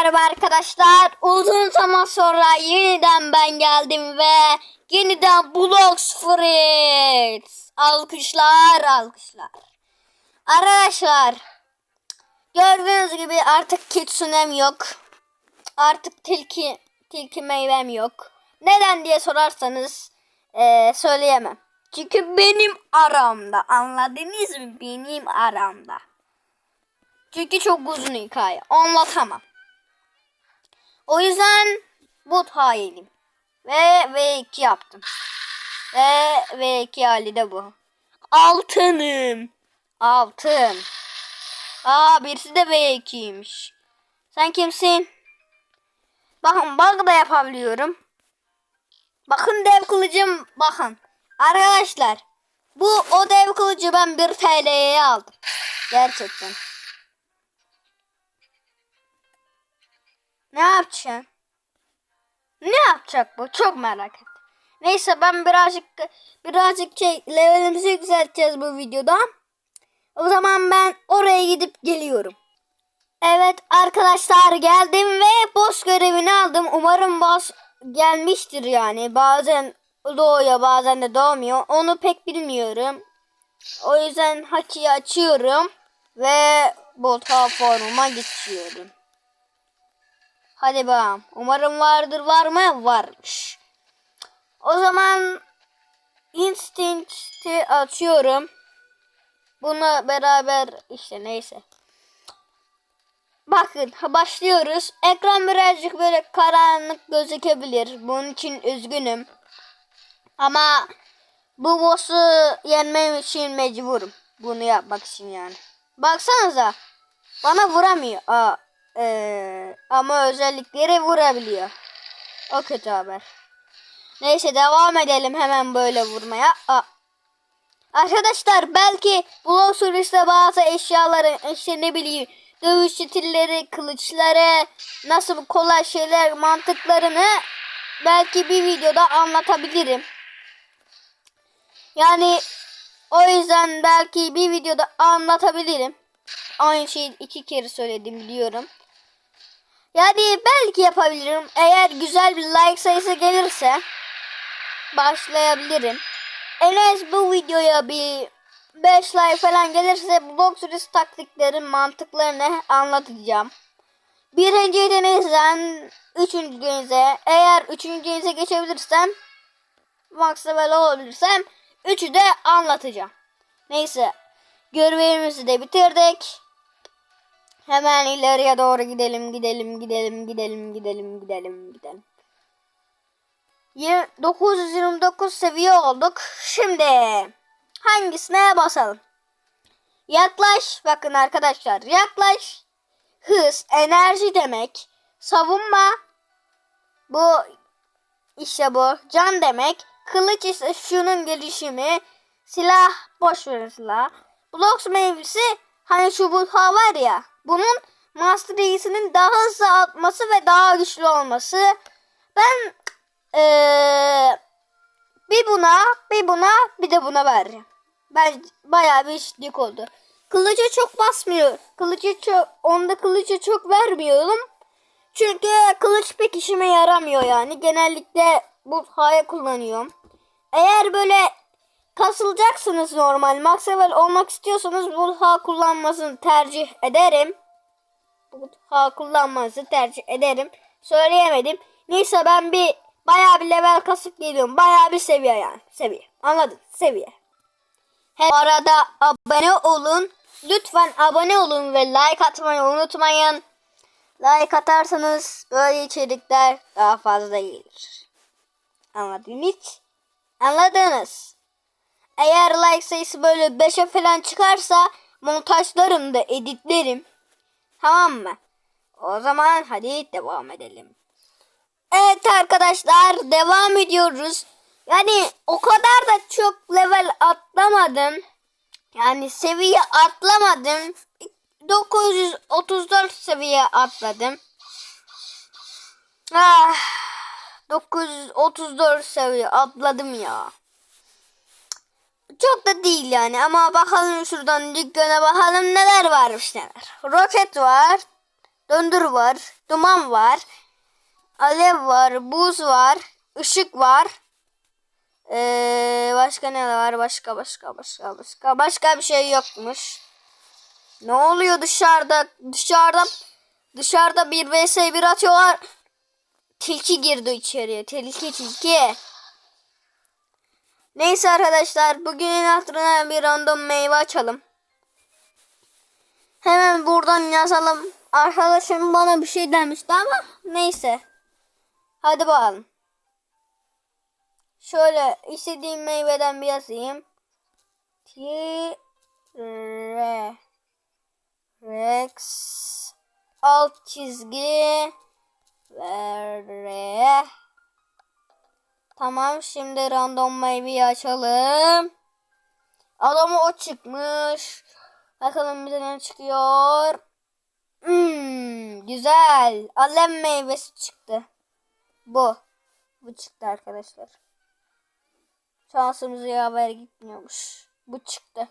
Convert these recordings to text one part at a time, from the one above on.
Merhaba arkadaşlar. Uzun zaman sonra yeniden ben geldim ve yeniden Blox Fritz. Alkışlar, alkışlar. Arkadaşlar, gördüğünüz gibi artık kitsunem yok. Artık tilki tilki meyvem yok. Neden diye sorarsanız eee, söyleyemem. Çünkü benim aramda. Anladınız mı? Benim aramda. Çünkü çok uzun hikaye. Anlatamam. O yüzden bot hayalim. Ve V2 yaptım. Ve V2 hali de bu. Altınım. Altın. Aa birisi de V2'ymiş. Sen kimsin? Bakın bug da yapabiliyorum. Bakın dev kılıcım bakın. Arkadaşlar bu o dev kılıcı ben 1 TL'ye aldım. Gerçekten. Ne yapacaksın? Ne yapacak bu? Çok merak ettim. Neyse ben birazcık birazcık şey levelimizi yükselteceğiz bu videoda. O zaman ben oraya gidip geliyorum. Evet arkadaşlar geldim ve boss görevini aldım. Umarım boss gelmiştir yani. Bazen doğuyor bazen de doğmuyor. Onu pek bilmiyorum. O yüzden hakiyi açıyorum. Ve bota formuma geçiyorum. Hadi bakalım. Umarım vardır var mı? Varmış. O zaman Instinct'i açıyorum. Bunu beraber işte neyse. Bakın başlıyoruz. Ekran birazcık böyle karanlık gözükebilir. Bunun için üzgünüm. Ama bu boss'u yenmem için mecburum. Bunu yapmak için yani. Baksanıza. Bana vuramıyor. Aa, ee, ama özellikleri vurabiliyor. O kötü haber. Neyse devam edelim hemen böyle vurmaya. Aa. Arkadaşlar belki Block Surface'de bazı eşyaların işte ne bileyim dövüş stilleri, kılıçları, nasıl kolay şeyler mantıklarını belki bir videoda anlatabilirim. Yani o yüzden belki bir videoda anlatabilirim. Aynı şeyi iki kere söyledim biliyorum. Yani belki yapabilirim. Eğer güzel bir like sayısı gelirse başlayabilirim. En az bu videoya bir 5 like falan gelirse blog süresi taktiklerin mantıklarını anlatacağım. Birinci denizden üçüncü denize eğer üçüncü denize geçebilirsem max level olabilirsem üçü de anlatacağım. Neyse görevimizi de bitirdik. Hemen ileriye doğru gidelim, gidelim, gidelim, gidelim, gidelim, gidelim, gidelim. 929 seviye olduk. Şimdi hangisine basalım? Yaklaş, bakın arkadaşlar, yaklaş. Hız, enerji demek. Savunma, bu işte bu. Can demek. Kılıç ise şunun gelişimi. Silah, boş ver silah. Blocks meyvesi, hani şu butha var ya. Bunun Master Yi'sinin daha hızlı atması ve daha güçlü olması. Ben ee, bir buna, bir buna, bir de buna vereceğim. Ben bayağı bir eşitlik oldu. Kılıca çok basmıyor. Kılıcı çok, onda kılıcı çok vermiyorum. Çünkü kılıç pek işime yaramıyor yani. Genellikle bu haya kullanıyorum. Eğer böyle kasılacaksınız normal max level olmak istiyorsanız bu ha kullanmasını tercih ederim. Bu ha kullanmanızı tercih ederim. Söyleyemedim. Neyse ben bir bayağı bir level kasıp geliyorum. Bayağı bir seviye yani. Seviye. Anladın? Seviye. He, bu arada abone olun. Lütfen abone olun ve like atmayı unutmayın. Like atarsanız böyle içerikler daha fazla gelir. Anladınız? Anladınız. Eğer like sayısı böyle 5'e falan çıkarsa montajlarım da editlerim. Tamam mı? O zaman hadi devam edelim. Evet arkadaşlar devam ediyoruz. Yani o kadar da çok level atlamadım. Yani seviye atlamadım. 934 seviye atladım. Ah, 934 seviye atladım ya. Çok da değil yani ama bakalım şuradan dükkana bakalım neler varmış neler. Roket var. Döndür var. Duman var. Alev var. Buz var. ışık var. Ee, başka ne var? Başka başka başka başka. Başka bir şey yokmuş. Ne oluyor dışarıda? Dışarıda dışarıda bir vs bir atıyorlar. Tilki girdi içeriye. Tilki tilki. Neyse arkadaşlar bugünün hatırına bir random meyve açalım. Hemen buradan yazalım. Arkadaşım bana bir şey demişti ama neyse. Hadi bakalım. Şöyle istediğim meyveden bir yazayım. T R Rex alt çizgi ve R Tamam şimdi random meyveyi açalım. Adamı o çıkmış. Bakalım bize ne çıkıyor. Hmm, güzel. Alem meyvesi çıktı. Bu. Bu çıktı arkadaşlar. Şansımız yaver gitmiyormuş. Bu çıktı.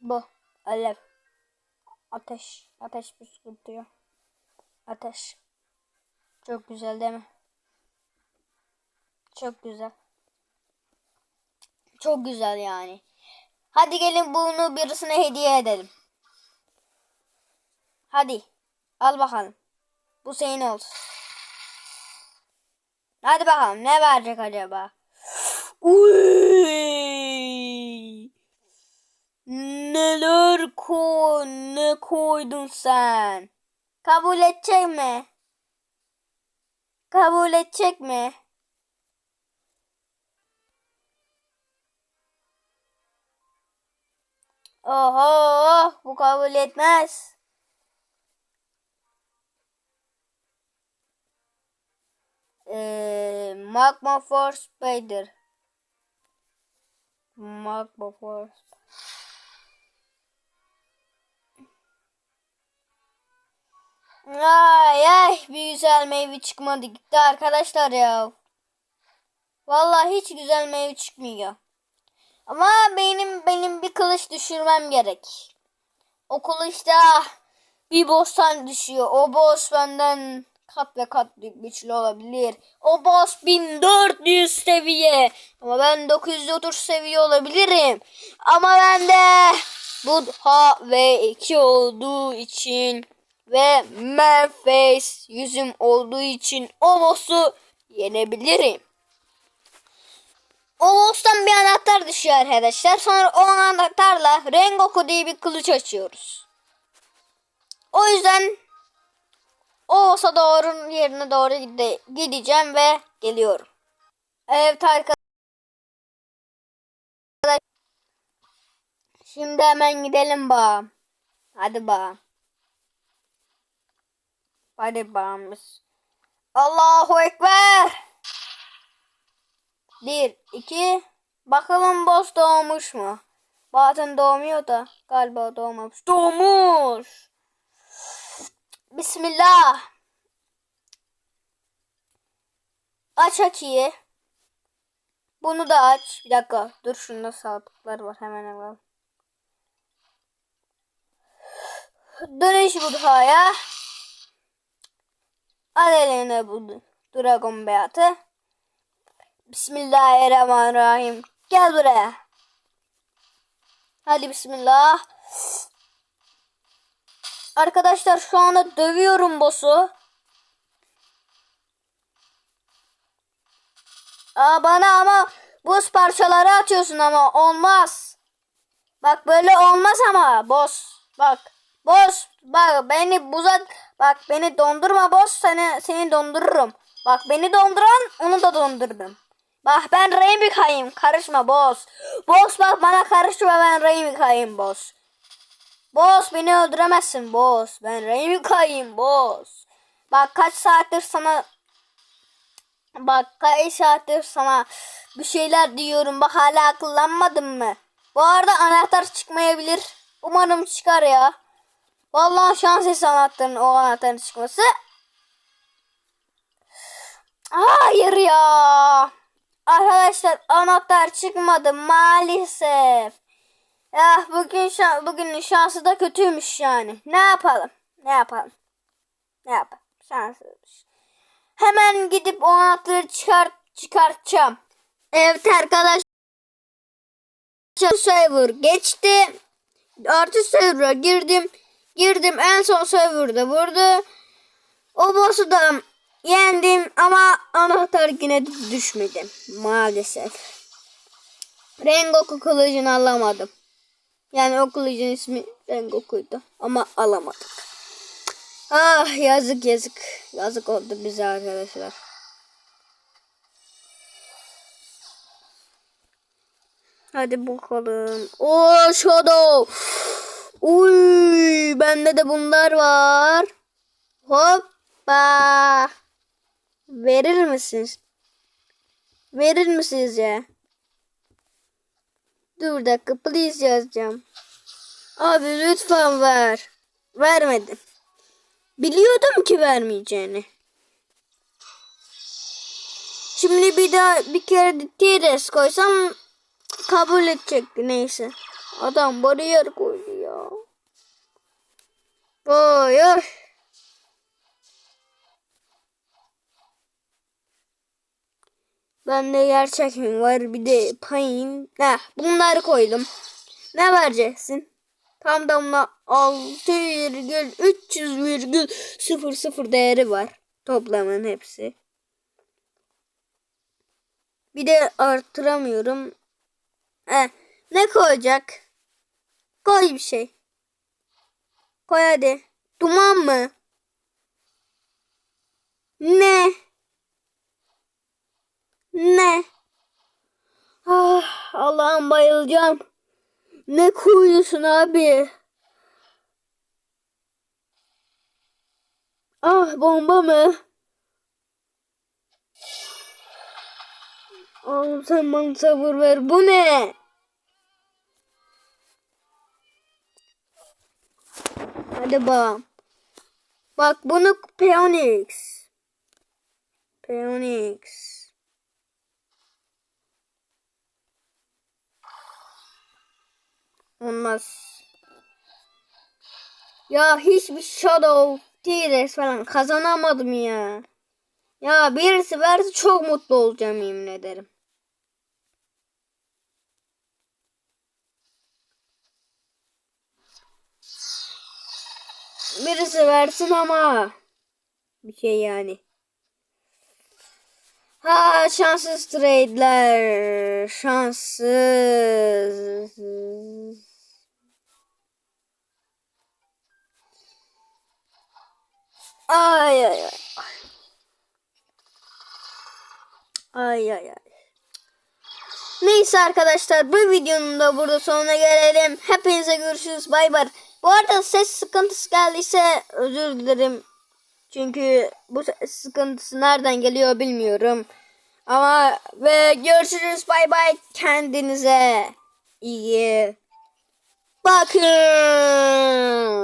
Bu. Alev. Ateş. Ateş püskürtüyor. Ateş. Çok güzel değil mi? Çok güzel. Çok güzel yani. Hadi gelin bunu birisine hediye edelim. Hadi. Al bakalım. Bu senin olsun. Hadi bakalım ne verecek acaba? Uy! Neler koy, ne koydun sen? Kabul edecek mi? Kabul edecek mi? Oho, bu kabul etmez. Ee, Magma Force Spider. Magma Force. Ay ay bir güzel meyve çıkmadı gitti arkadaşlar ya. Vallahi hiç güzel meyve çıkmıyor. Ama benim benim bir kılıç düşürmem gerek. O kılıçta bir boss'tan düşüyor. O boss benden kat ve kat güçlü olabilir. O boss 1400 seviye. Ama ben 930 seviye olabilirim. Ama ben de bu ha ve 2 olduğu için ve Manface yüzüm olduğu için o boss'u yenebilirim. O boss'tan bir anahtar düşüyor arkadaşlar. Sonra o anahtarla Rengoku diye bir kılıç açıyoruz. O yüzden o olsa doğru yerine doğru gide gideceğim ve geliyorum. Evet arkadaşlar. Şimdi hemen gidelim bağım. Hadi bağım. Hadi bağımız. Allahu Ekber. Bir, iki. Bakalım boss doğmuş mu? Bazen doğmuyor da galiba doğmamış. Doğmuş. Bismillah. Aç akiyi. Bunu da aç. Bir dakika. Dur şunda sağlıklar var. Hemen alalım. Dönüş Budha'ya. Al eline bu Dragon Beat'ı. Bismillahirrahmanirrahim. Gel buraya. Hadi bismillah. Arkadaşlar şu anda dövüyorum boss'u. Aa, bana ama buz parçaları atıyorsun ama olmaz. Bak böyle olmaz ama boss. Bak. Boss. Bak beni buza bak beni dondurma boss seni seni dondururum. Bak beni donduran onu da dondurdum. Bak ben Rainbow'ayım. Karışma boss. Boss bak bana karışma ben Rainbow'ayım boss. Boss beni öldüremezsin boss. Ben Rainbow'ayım boss. Bak kaç saattir sana Bak kaç saattir sana bir şeyler diyorum. Bak hala akıllanmadın mı? Bu arada anahtar çıkmayabilir. Umarım çıkar ya. Vallahi şans eseri anahtarın o anahtarın çıkması. Hayır ya. Arkadaşlar anahtar çıkmadı maalesef. Ya bugün şan, bugünün şansı da kötüymüş yani. Ne yapalım? Ne yapalım? Ne yapalım? Şanssızmış. Hemen gidip o anahtarı çıkart çıkartacağım. Evet arkadaşlar. Server geçti. Artı server'a girdim. Girdim en son serverda vurdu. O boss'u da yendim ama anahtar yine düşmedi. Maalesef. Rengoku kılıcını alamadım. Yani o kılıcın ismi Rengoku'ydu ama alamadık. Ah yazık yazık. Yazık oldu bize arkadaşlar. Hadi bakalım. O Shadow. Uy, bende de bunlar var. Hoppa. Verir misiniz? Verir misiniz ya? Dur dakika please yazacağım. Abi lütfen ver. Vermedim. Biliyordum ki vermeyeceğini. Şimdi bir daha bir kere TRS koysam kabul edecekti neyse. Adam bariyer koydu ya. Oy oy. Bende gerçek mi var bir de payın. Ne bunları koydum. Ne vereceksin? Tam damla 6,300,00 değeri var. Toplamın hepsi. Bir de artıramıyorum. He, ne koyacak? Koy bir şey. Koy hadi. Duman mı? Ne? Ne? Ah, Allah'ım bayılacağım. Ne koyuyorsun abi? Ah bomba mı? Oğlum sen bana sabır ver. Bu ne? Hadi bak. Bak bunu Peonix. Peonix. Olmaz. Ya hiçbir Shadow T-Rex falan kazanamadım ya. Ya birisi verse çok mutlu olacağım yemin ederim. Birisi versin ama. Bir şey yani. Ha şanssız trade'ler. Şanssız. Ay ay ay. Ay ay ay. Neyse arkadaşlar bu videonun da burada sonuna gelelim. Hepinize görüşürüz. Bay bay. Bu arada ses sıkıntısı geldiyse özür dilerim. Çünkü bu ses sıkıntısı nereden geliyor bilmiyorum. Ama ve görüşürüz. Bay bay. Kendinize iyi bakın.